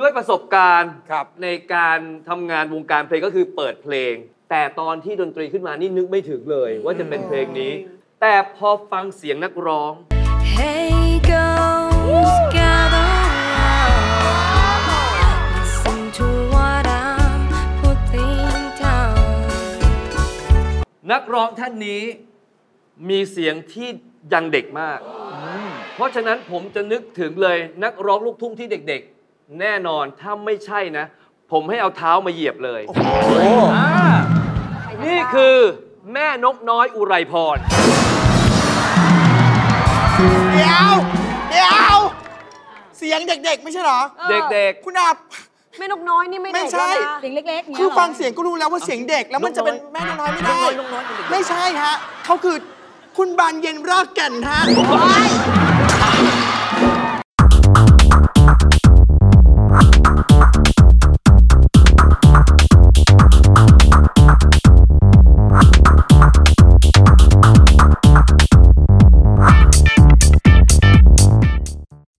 ด้วยประสบการณ์ครับในการทำงานวงการเพลงก็คือเปิดเพลง แต่ตอนที่ดนตรีขึ้นมานี่นึกไม่ถึงเลย ว่าจะเป็นเพลงนี้ แต่พอฟังเสียงนักร้อง Hey girls, gather round. Listen to what I'm putting down. นักร้องท่านนี้มีเสียงที่ยังเด็กมาก เพราะฉะนั้นผมจะนึกถึงเลยนักร้องลูกทุ่งที่เด็กๆ แน่นอนถ้าไม่ใช่นะ ผมให้เอาเท้ามาเหยียบเลยอ่านี่คือแม่นกน้อยอุไรพร เดี๋ยวเดี๋ยวเสียงเด็กๆ ไม่ใช่เหรอ เด็ก คุณอาแม่นกน้อยนี่ไม่ไม่เด็กใช่แล้วนะเสียงเล็กๆย่าคือหรฟังเสียงก็รู้แล้วว่าเสียงเด็กแล้วมันจะเป็นแม่นกน้อยไม่ได้ นกน้อยเป็นเด็ก ไม่ใช่ฮะเขาคือคุณบานเย็นรากแก่นฮะๆ